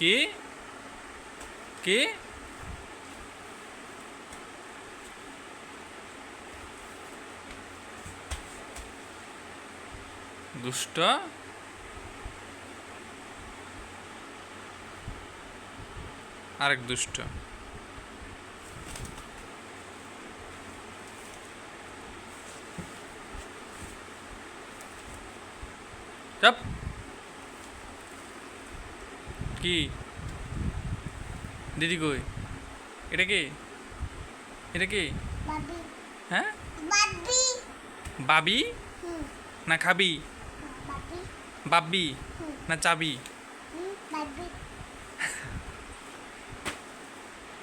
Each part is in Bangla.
কি কি দুষ্ট আরেক দুষ্ট চাপ কি? দিদি কই? এটা কি? এটা কি? হ্যাঁ? বাবি। বাবি? না খাবি? বাবি। বাব্বি না চাবি?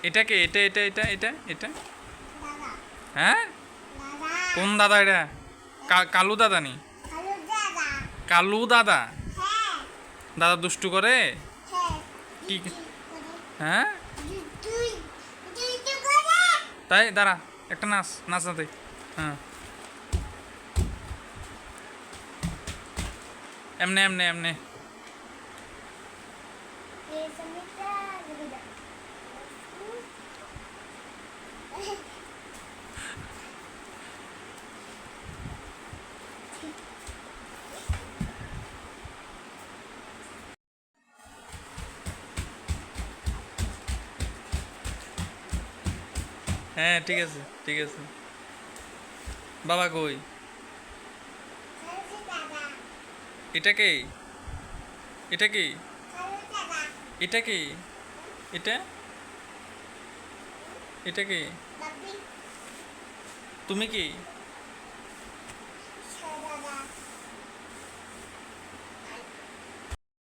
এটা কে? এটা এটা এটা এটা এটা? হ্যাঁ? কোন দাদা এটা? কালু দাদা নি? কালু দাদা? হ্যাঁ। দাদা দুষ্টু করে? কি হ্যাঁ? তুই দাঁড়া একটা নাচ নাচ না তুই। হ্যাঁ। এমনে এমনে এমনে। হ্যাঁ ঠিক আছে ঠিক আছে। বাবা কই? এটা কে? এটা কি? এটা কি? এটা? এটা কি? তুমি কি?